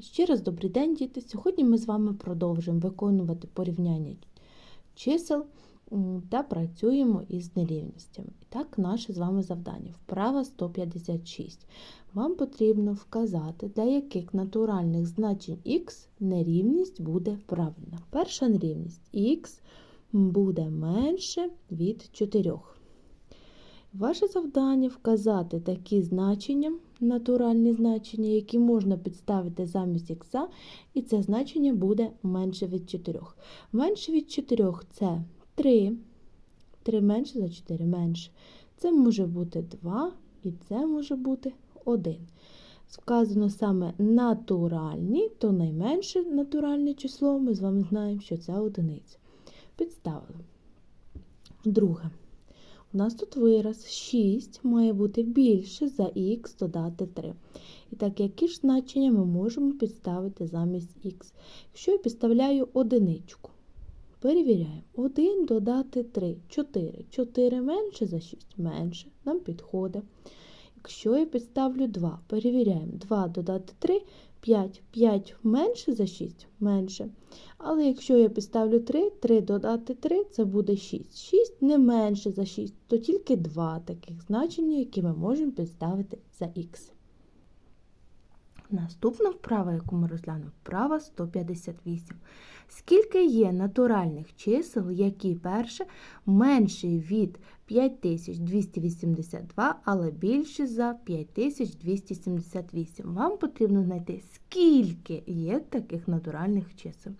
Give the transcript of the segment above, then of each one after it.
Ще раз добрий день, діти! Сьогодні ми з вами продовжуємо виконувати порівняння чисел та працюємо із нерівностями. І так, наше з вами завдання. Вправа 156. Вам потрібно вказати, для яких натуральних значень х нерівність буде правильна. Перша нерівність х буде менше від 4. Ваше завдання вказати такі значення, натуральні значення, які можна підставити замість х, і це значення буде менше від 4. Менше від 4 це 3. 3 менше за 4 менше. Це може бути 2 і це може бути 1. Вказано саме натуральні, то найменше натуральне число, ми з вами знаємо, що це одиниця. Підставили. Друге. У нас тут вираз 6 має бути більше за х додати 3. І так, які ж значення ми можемо підставити замість х? Якщо я підставляю одиничку, перевіряємо. 1 додати 3 4. 4 менше за 6 менше, нам підходить. Якщо я підставлю 2, перевіряємо. 2 додати 3 5. 5 менше за 6 менше. Але якщо я підставлю 3, 3 додати 3 це буде 6. 6 не менше за 6, то тільки 2 таких значення, які ми можемо підставити за х. Наступна вправа, яку ми розглянемо, вправа 158. Скільки є натуральних чисел, які перше менші від 5282, але більші за 5278. Вам потрібно знайти, скільки є таких натуральних чисел.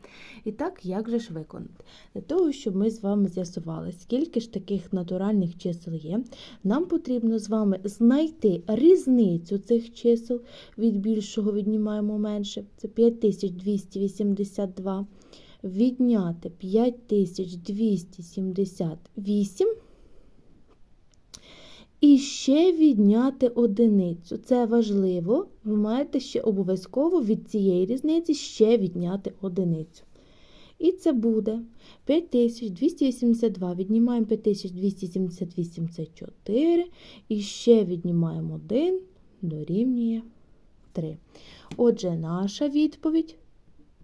І так, як же ж виконати? Для того, щоб ми з вами з'ясували, скільки ж таких натуральних чисел є, нам потрібно з вами знайти різницю цих чисел. Від більшого віднімаємо менше, це 5282. Відняти 5278 і ще відняти одиницю. Це важливо. Ви маєте ще обов'язково від цієї різниці ще відняти одиницю. І це буде 5282. Віднімаємо 5278 це 4. І ще віднімаємо 1 дорівнює 3. Отже, наша відповідь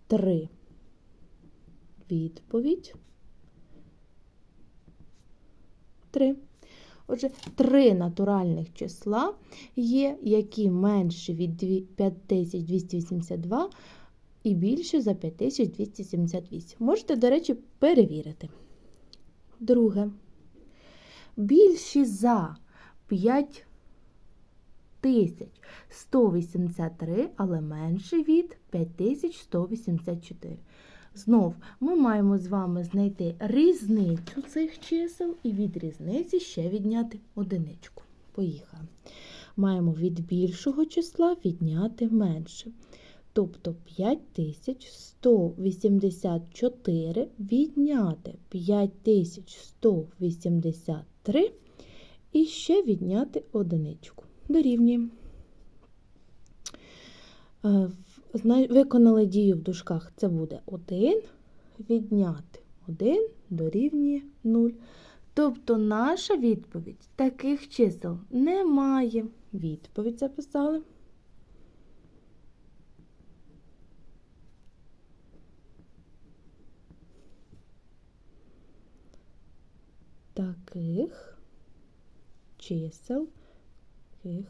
3. Відповідь 3. Отже, три натуральних числа є, які менші від 5282 і більше за 5278. Можете, до речі, перевірити. Друге. Більші за 5183, але менші від 5184. Знов ми маємо з вами знайти різницю цих чисел і від різниці ще відняти одиничку. Поїхали. Маємо від більшого числа відняти менше. Тобто 5184 відняти 5183 і ще відняти одиничку. Дорівнюємо. Виконали дію в дужках, це буде 1, відняти 1 дорівнює 0. Тобто наша відповідь таких чисел немає. Відповідь записали. Таких чисел, таких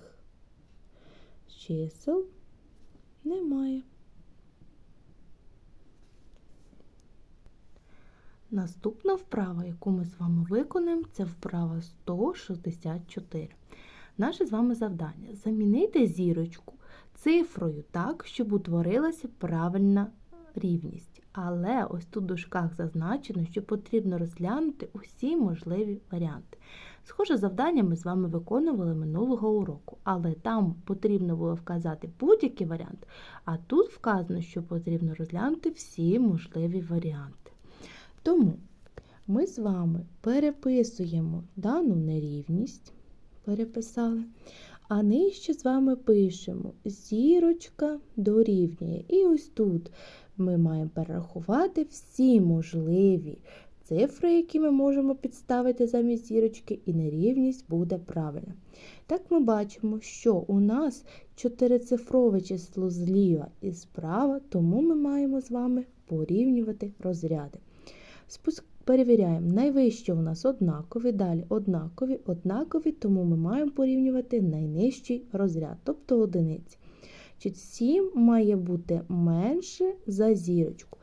чисел немає. Наступна вправа, яку ми з вами виконаємо, це вправа 164. Наше з вами завдання замінити зірочку цифрою так, щоб утворилася правильна рівність. Але ось тут в дужках зазначено, що потрібно розглянути усі можливі варіанти. Схоже завдання ми з вами виконували минулого уроку, але там потрібно було вказати будь-який варіант, а тут вказано, що потрібно розглянути всі можливі варіанти. Тому ми з вами переписуємо дану нерівність, переписали, а нижче з вами пишемо зірочка дорівнює. І ось тут ми маємо перерахувати всі можливі цифри, які ми можемо підставити замість зірочки, і нерівність буде правильна. Так ми бачимо, що у нас чотирицифрове число зліва і справа, тому ми маємо з вами порівнювати розряди. Спуск... Перевіряємо, найвище у нас однакові, далі однакові, однакові, тому ми маємо порівнювати найнижчий розряд, тобто одиниці. 7 має бути менше за зірочку.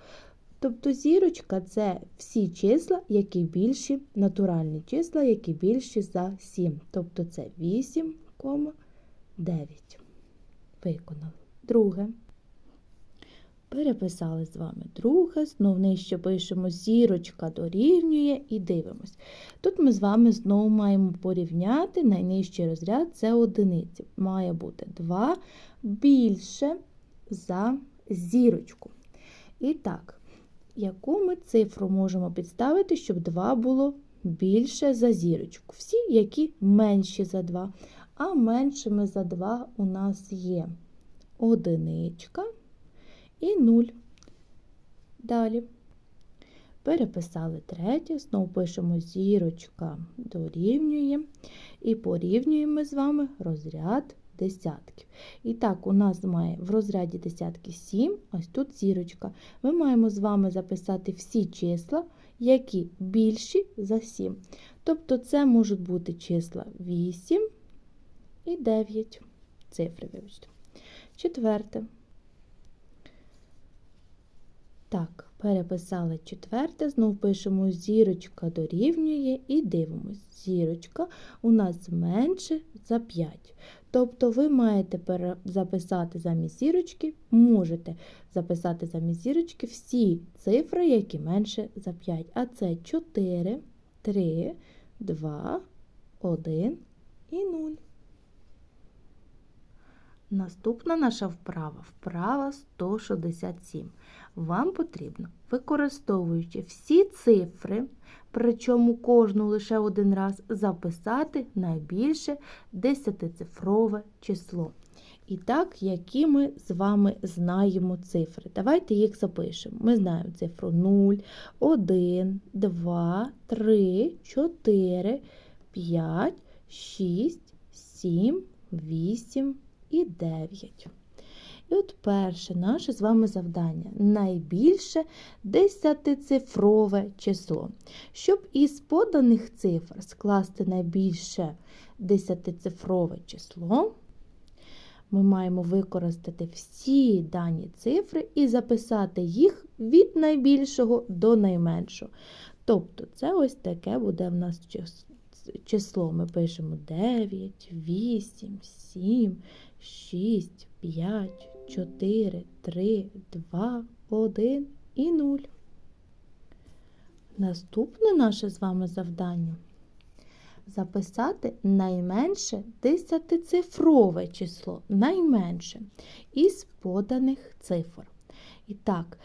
Тобто зірочка це всі числа, які більші, натуральні числа, які більші за 7. Тобто це 8,9. Виконали. Друге. Переписали з вами друге, знов нижче пишемо зірочка дорівнює і дивимось. Тут ми з вами знову маємо порівняти найнижчий розряд це одиниці. Має бути 2 більше за зірочку. І так, яку ми цифру можемо підставити, щоб 2 було більше за зірочку? Всі, які менші за 2. А меншими за 2 у нас є одиничка і 0. Далі. Переписали третє, знову пишемо зірочка дорівнює і порівнюємо з вами розряд десятків. І так, у нас має в розряді десятки 7, ось тут зірочка. Ми маємо з вами записати всі числа, які більші за 7. Тобто це можуть бути числа 8 і 9. Цифри, вибачте. Четверте. Так, переписали четверте, знов пишемо зірочка дорівнює і дивимось. Зірочка у нас менше за 5. Тобто ви маєте записати замість зірочки, можете записати замість зірочки всі цифри, які менше за 5. А це 4, 3, 2, 1 і 0. Наступна наша вправа вправа 167. Вам потрібно, використовуючи всі цифри, причому кожну лише один раз, записати найбільше десятицифрове число. І так, які ми з вами знаємо цифри. Давайте їх запишемо. Ми знаємо цифру 0, 1, 2, 3, 4, 5, 6, 7, 8 і 9. І от перше наше з вами завдання найбільше десятицифрове число. Щоб із поданих цифр скласти найбільше десятицифрове число, ми маємо використати всі дані цифри і записати їх від найбільшого до найменшого. Тобто, це ось таке буде в нас число. Ми пишемо 9, 8, 7, 6, 5, 4, 3, 2, 1 і 0. Наступне наше з вами завдання записати найменше десятицифрове число, найменше із поданих цифр. І так,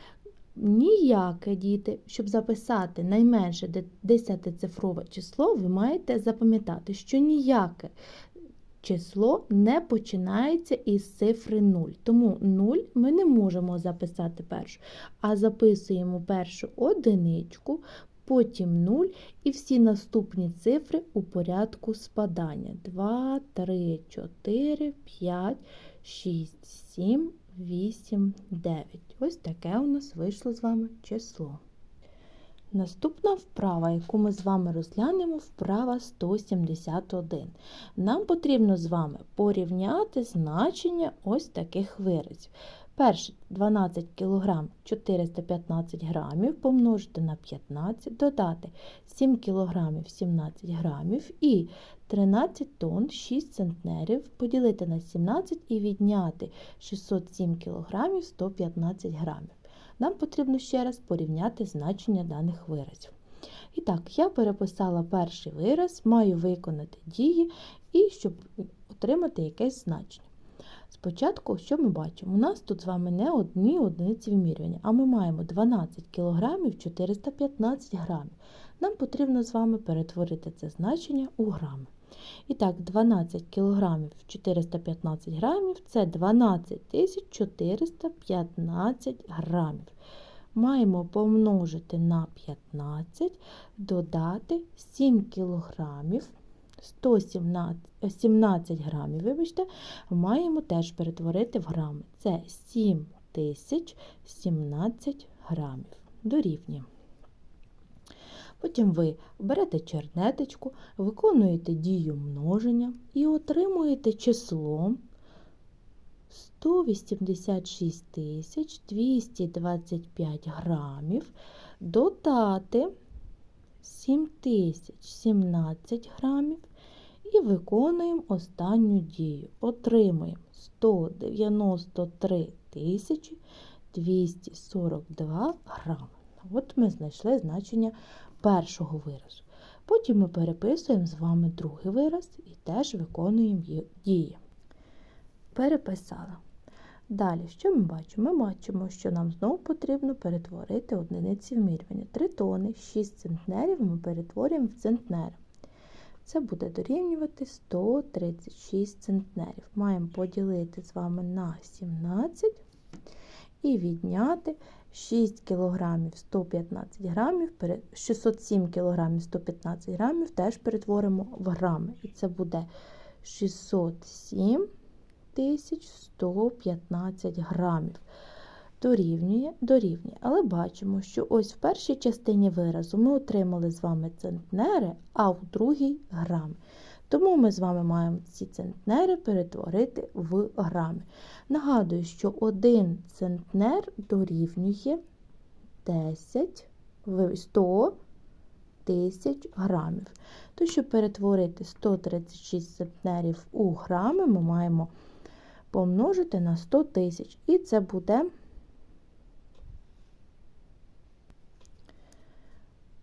ніяке діти, щоб записати найменше десятицифрове число, ви маєте запам'ятати, що ніяке число не починається із цифри 0. Тому 0 ми не можемо записати першу, а записуємо першу одиничку, потім 0 і всі наступні цифри у порядку спадання. 2, 3, 4, 5, 6, 7, 8, 9. Ось таке у нас вийшло з вами число. Наступна вправа, яку ми з вами розглянемо, вправа 171. Нам потрібно з вами порівняти значення ось таких виразів. Перше 12 кг 415 грамів помножити на 15, додати 7 кг 17 грамів і 13 тонн 6 центнерів поділити на 17 і відняти 607 кг 115 грамів. Нам потрібно ще раз порівняти значення даних виразів. І так, я переписала перший вираз, маю виконати дії, і щоб отримати якесь значення. Спочатку, що ми бачимо? У нас тут з вами не одні одиниці вимірювання, а ми маємо 12 кг 415 грамів. Нам потрібно з вами перетворити це значення у грами. І так, 12 кг 415 грамів це 12 415 грамів. маємо помножити на 15, додати 7 кілограмів, 117 грамів, вибачте, маємо теж перетворити в грами. Це 7 тисяч 17 грамів. Дорівнює. Потім ви берете чернеточку, виконуєте дію множення і отримуєте число 186 225 грамів, додати 7017 грамів і виконуємо останню дію. Отримуємо 193 тисячі 242 грами. От ми знайшли значення першого виразу. Потім ми переписуємо з вами другий вираз і теж виконуємо дії. Переписала. Далі, що ми бачимо? Ми бачимо, що нам знову потрібно перетворити одиниці вимірювання. 3 тони, 6 центнерів ми перетворюємо в центнери. Це буде дорівнювати 136 центнерів. Маємо поділити з вами на 17 і відняти 6 кг 115 грамів, 607 кг 115 грамів теж перетворимо в грами. І це буде 607 115 грамів. Дорівнює, дорівнює. Але бачимо, що ось в першій частині виразу ми отримали з вами центнери, а в другій грами. Тому ми з вами маємо ці центнери перетворити в грами. Нагадую, що 1 центнер дорівнює 10 100 тисяч грамів. То, щоб перетворити 136 центнерів у грами, ми маємо помножити на 100 тисяч. І це буде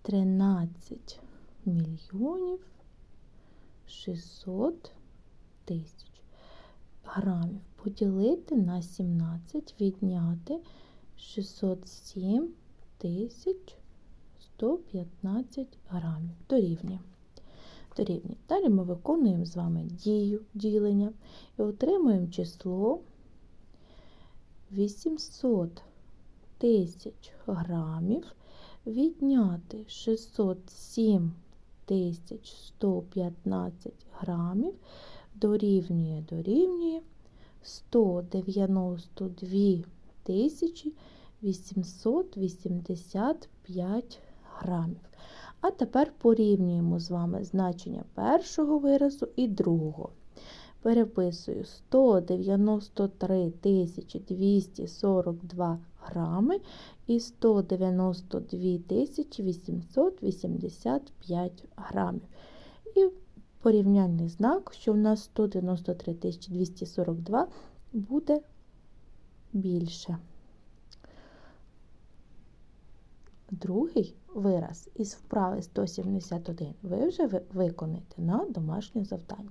13 мільйонів 600 тисяч грамів. Поділити на 17, відняти 607 тисяч 115 грамів. Дорівнює. Далі ми виконуємо з вами дію ділення і отримуємо число 800 тисяч грамів відняти 607 тисяч 115 грамів дорівнює дорівнює 192 тисячі 885 грамів. А тепер порівнюємо з вами значення першого виразу і другого. Переписую 193 242 грами і 192 885 грамів. І порівняльний знак, що в нас 193 242 буде більше. Другий вираз із вправи 171 ви вже виконаєте на домашнє завдання.